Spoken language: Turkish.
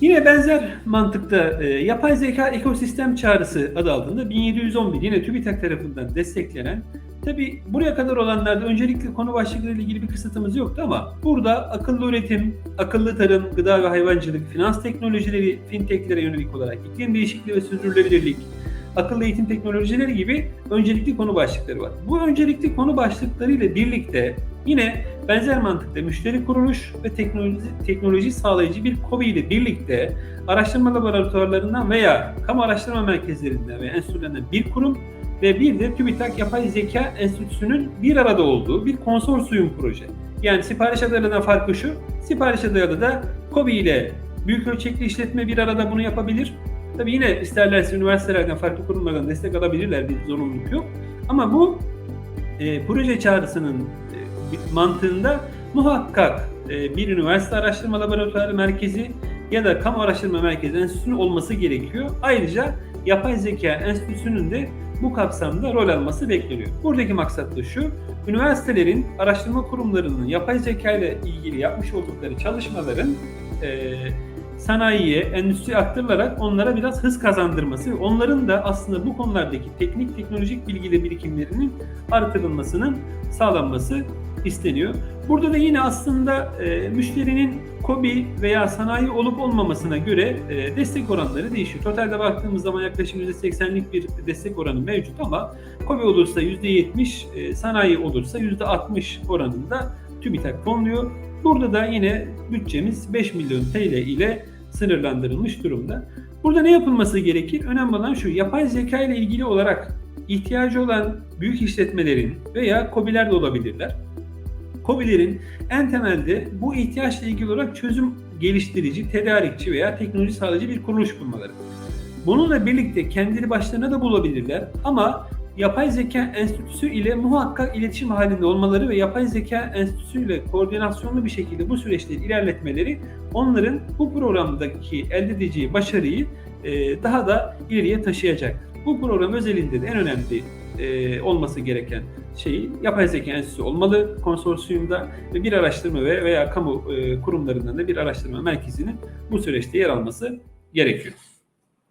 Yine benzer mantıkta e, yapay zeka ekosistem çağrısı adı altında 1711 yine TÜBİTAK tarafından desteklenen Tabi buraya kadar olanlarda öncelikle konu başlıkları ile ilgili bir kısıtımız yoktu ama burada akıllı üretim, akıllı tarım, gıda ve hayvancılık, finans teknolojileri, fintechlere yönelik olarak iklim değişikliği ve sürdürülebilirlik, akıllı eğitim teknolojileri gibi öncelikli konu başlıkları var. Bu öncelikli konu başlıkları ile birlikte yine benzer mantıkta müşteri kuruluş ve teknoloji, teknoloji sağlayıcı bir KOBİ ile birlikte araştırma laboratuvarlarından veya kamu araştırma merkezlerinden ve enstitülerinden bir kurum ve bir de TÜBİTAK Yapay Zeka Enstitüsü'nün bir arada olduğu bir konsorsiyum proje. Yani sipariş adalarından farkı şu, sipariş adaları da KOBİ ile büyük ölçekli işletme bir arada bunu yapabilir. Tabii yine isterlerse üniversitelerden, farklı kurumlardan destek alabilirler, bir zorunluluk yok. Ama bu e, proje çağrısının mantığında muhakkak e, bir üniversite araştırma laboratuvarı merkezi ya da kamu araştırma merkezi enstitüsünün olması gerekiyor. Ayrıca yapay zeka enstitüsünün de bu kapsamda rol alması bekleniyor. Buradaki maksat da şu, üniversitelerin, araştırma kurumlarının yapay zeka ile ilgili yapmış oldukları çalışmaların e, sanayiye, endüstri aktarılarak onlara biraz hız kazandırması ve onların da aslında bu konulardaki teknik, teknolojik bilgi birikimlerinin artırılmasının sağlanması isteniyor. Burada da yine aslında e, müşterinin KOBİ veya sanayi olup olmamasına göre e, destek oranları değişiyor. Totalde baktığımız zaman yaklaşık %80'lik bir destek oranı mevcut ama KOBİ olursa %70, e, sanayi olursa %60 oranında TÜBİTAK fonluyor. Burada da yine bütçemiz 5 milyon TL ile sınırlandırılmış durumda. Burada ne yapılması gerekir? Önemli olan şu, yapay zeka ile ilgili olarak ihtiyacı olan büyük işletmelerin veya KOBİ'ler de olabilirler. KOBİ'lerin en temelde bu ihtiyaçla ilgili olarak çözüm geliştirici, tedarikçi veya teknoloji sağlayıcı bir kuruluş bulmaları. Bununla birlikte kendileri başlarına da bulabilirler ama yapay zeka enstitüsü ile muhakkak iletişim halinde olmaları ve yapay zeka enstitüsü ile koordinasyonlu bir şekilde bu süreçleri ilerletmeleri onların bu programdaki elde edeceği başarıyı e, daha da ileriye taşıyacak. Bu program özelinde de en önemli e, olması gereken şey yapay zeka enstitüsü olmalı konsorsiyumda ve bir araştırma ve veya kamu e, kurumlarından da bir araştırma merkezinin bu süreçte yer alması gerekiyor.